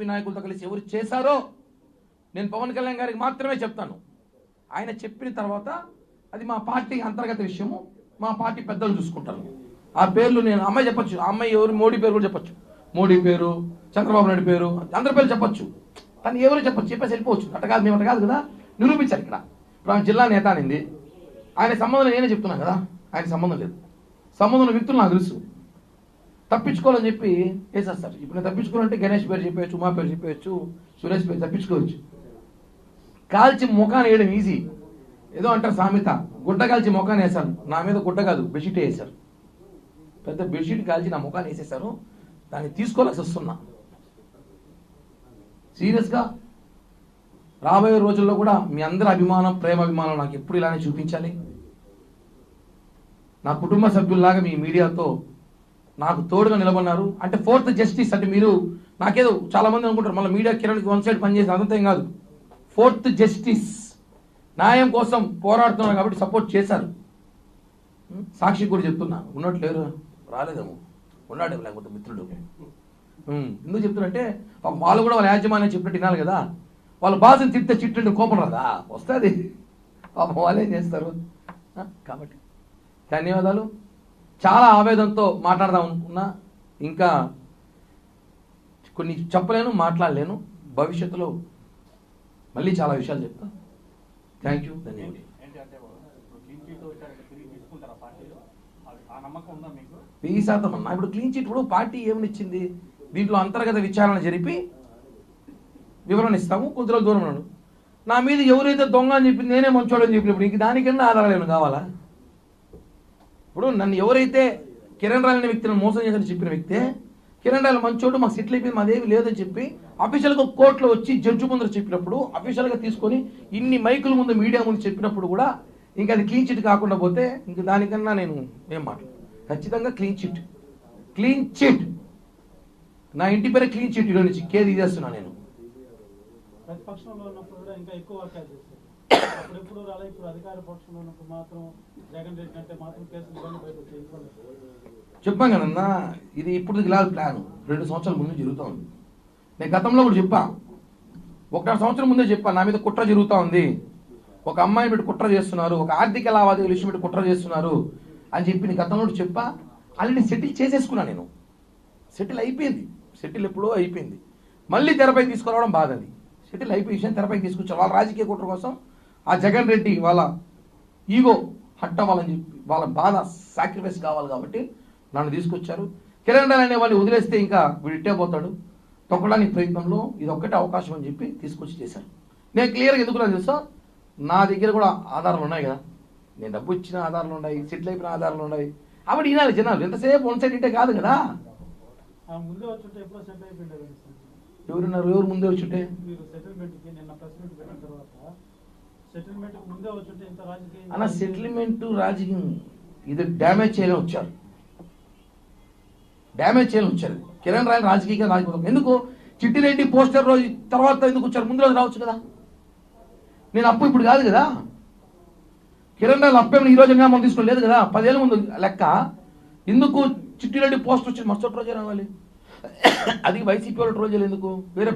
YCP నాయకులతో కలిసి ఎవరు చేశారో నేను పవన్ కళ్యాణ్ గారికి మాత్రమే చెప్తాను. ఆయన చెప్పిన తర్వాత అది మా పార్టీ అంతర్గత విషయము. మా పార్టీ పెద్దలు చూసుకుంటారు. ఆ పేర్లు నేను అమ్మాయి చెప్పొచ్చు. ఆ అమ్మాయి ఎవరు? మోడీ పేరు కూడా చెప్పొచ్చు. మోడీ పేరు చంద్రబాబు నాయుడు పేరు అందరి పేర్లు చెప్పొచ్చు. తను ఎవరు చెప్పొచ్చు? చెప్పేసి వెళ్ళిపోవచ్చు. అట్ట కాదు మేము అట్ట కాదు కదా. నిరూపించారు ఇక్కడ. ఇప్పుడు ఆమె జిల్లా నేత అనింది. ఆయన సంబంధం నేనే చెప్తున్నాను కదా. ఆయన సంబంధం లేదు. సంబంధం వ్యక్తులు నాకు తెలుసు. తప్పించుకోవాలని చెప్పి వేసేస్తారు ఇప్పుడు నేను తప్పించుకోవాలంటే గణేష్ పేరు చెప్పేయచ్చు ఉమా పేరు చెప్పేయచ్చు సురేష్ పేరు తప్పించుకోవచ్చు. కాల్చి ముఖాన్ని వేయడం ఈజీ ఏదో అంటారు సామెత గుడ్డ కాల్చి ముఖాన్ని వేశాను. నా మీద గుడ్డ కాదు బెడ్షీట్ వేసారు పెద్ద బెడ్షీట్ కాల్చి నా ముఖాన్ని వేసేసారు దాన్ని తీసుకోవాల్సి వస్తున్నా. సీరియస్గా రాబోయే రోజుల్లో కూడా మీ అందరి అభిమానం ప్రేమ అభిమానం నాకు ఎప్పుడు ఇలానే చూపించాలి. నా కుటుంబ సభ్యుల్లాగా మీ మీడియాతో నాకు తోడుగా నిలబడినారు. అంటే ఫోర్త్ జస్టిస్ అంటే మీరు నాకేదో చాలా మంది అనుకుంటారు మళ్ళీ మీడియా కిరణ్కి వన్ సైడ్ పనిచేసి అదంతా ఏం కాదు. ఫోర్త్ జస్టిస్ న్యాయం కోసం పోరాడుతున్నారు కాబట్టి సపోర్ట్ చేశారు? సాక్షి కూడా చెప్తున్నా. ఉన్నట్టు లేరు రాలేదేమో. ఉన్నాడు లేకపోతే మిత్రుడు. ఎందుకు చెప్తున్నంటే పాపం వాళ్ళు కూడా వాళ్ళ యాజమాన్యం చెప్పినట్టు వినాలి కదా. వాళ్ళ బాధను తిట్టే చిట్టు కోపం రాదా? వస్తుంది. పాపం వాళ్ళు ఏం చేస్తారు? కాబట్టి ధన్యవాదాలు. చాలా ఆవేదంతో మాట్లాడదాం అనుకున్నా. ఇంకా కొన్ని చెప్పలేను మాట్లాడలేను. భవిష్యత్తులో మళ్ళీ చాలా విషయాలు చెప్తా. థ్యాంక్ యూ ధన్యవాదాలు. ఇప్పుడు క్లీన్ వెయ్యి శాతం అన్న. ఇప్పుడు క్లీన్ చిట్ ఇప్పుడు పార్టీ ఏమనిచ్చింది దీంట్లో అంతర్గత విచారణ జరిపి వివరణ ఇస్తాము. కొద్ది రోజులు దూరం నా మీద ఎవరైతే దొంగ అని చెప్పి నేనే మంచోడని చెప్పినప్పుడు ఇంక దానికన్నా ఆధారాలు ఏమైనా కావాలా? ఇప్పుడు నన్ను ఎవరైతే కిరణ్ రాయల్ అనే వ్యక్తిని మోసం చేశారని చెప్పిన వ్యక్తే కిరణ్ రాయల్ మంచోడు మాకు సెటిల్ అయిపోయింది మాదేమి లేదని చెప్పి అఫీషియల్గా కోర్టులో వచ్చి జడ్జి ముందర చెప్పినప్పుడు అఫీషియల్గా తీసుకొని ఇన్ని మైకుల ముందు మీడియా ముందు చెప్పినప్పుడు కూడా ఇంకా అది క్లీన్ చిట్ కాకుండా పోతే ఇంక దానికన్నా నేను ఏం మాట ఖచ్చితంగా క్లీన్ చిట్ క్లీన్ చిట్ నా ఇంటి పేరే క్లీన్ చిట్ ఈరోజు నుంచి. కేర్ తీసేస్తున్నా నేను. ప్రతిపక్షంలో ఉన్నప్పుడు కూడా ఇంకా ఎక్కువ వర్కాలు చేస్తారు రాలే ఇప్పుడు అధికార పక్షంలో ఉన్నప్పుడు మాత్రం జగన్ రెడ్డి అంటే మాత్రం చెప్పాం కదన్నా ఇది ఇప్పుడు ఇలా ప్లాన్ రెండు సంవత్సరాల ముందు జరుగుతూ ఉంది. నేను గతంలో కూడా చెప్పా. ఒకటి సంవత్సరం ముందే చెప్పా నా మీద కుట్ర జరుగుతూ ఉంది. ఒక అమ్మాయి మీద కుట్ర చేస్తున్నారు ఒక ఆర్థిక లావాదేవీలు విషయం మీద కుట్ర చేస్తున్నారు అని చెప్పి నేను గతంలో కూడా చెప్పా. ఆల్రెడీ సెటిల్ చేసేసుకున్నా నేను. సెటిల్ అయిపోయింది. సెటిల్ ఎప్పుడో అయిపోయింది. మళ్ళీ తెరపై తీసుకురావడం బాధ అది. సెటిల్ అయిపోయి విషయం తెరపై తీసుకొచ్చారు. వాళ్ళ రాజకీయ కుట్ర కోసం ఆ జగన్ రెడ్డి వాళ్ళ ఈగో హట్ అవ్వాలని చెప్పి వాళ్ళ బాధ సాక్రిఫైస్ కావాలి కాబట్టి నన్ను తీసుకొచ్చారు. కిరణ్ అనే వాళ్ళు వదిలేస్తే ఇంకా వీడు ఇట్టే పోతాడు. తొక్కడానికి ప్రయత్నంలో ఇది ఒక్కటే అవకాశం అని చెప్పి తీసుకొచ్చి చేశారు. నేను క్లియర్గా ఎందుకు నాకు తెలుసా? నా దగ్గర కూడా ఆధారాలు ఉన్నాయి కదా. నేను డబ్బు ఇచ్చిన ఆధారాలు ఉన్నాయి సెటిల్ అయిపోయిన ఆధారాలు ఉన్నాయి. అవి వినాలి జనాలు ఎంతసేపు వన్ సైడ్ ఇంటే కాదు కదా. ఎవరున్నారు? ఎవరు ముందే వచ్చుంటే? అన్న సెటిల్మెంట్ రాజకీయం ఇది డ్యామేజ్ చేయలే వచ్చారు డ్యామేజ్ చేయని వచ్చారు కిరణ్ రాయల్ రాజకీయంగా రాజకీయం. ఎందుకు? చిట్టిరెడ్డి పోస్టర్ రోజు తర్వాత ఎందుకు వచ్చారు? ముందు రోజు రావచ్చు కదా. నేను అప్పు ఇప్పుడు కాదు కదా. కిరణ్ రాయల్ అప్పేమని ఈ రోజు మనం తీసుకోలేదు లేదు కదా. పదేళ్ళ ముందు లెక్క. ఎందుకు చిట్టిరెడ్డి పోస్టర్ వచ్చి మరుసటి రోజే రావాలి. అది వైసీపీ వాళ్ళు రోజులు ఎందుకు? వేరే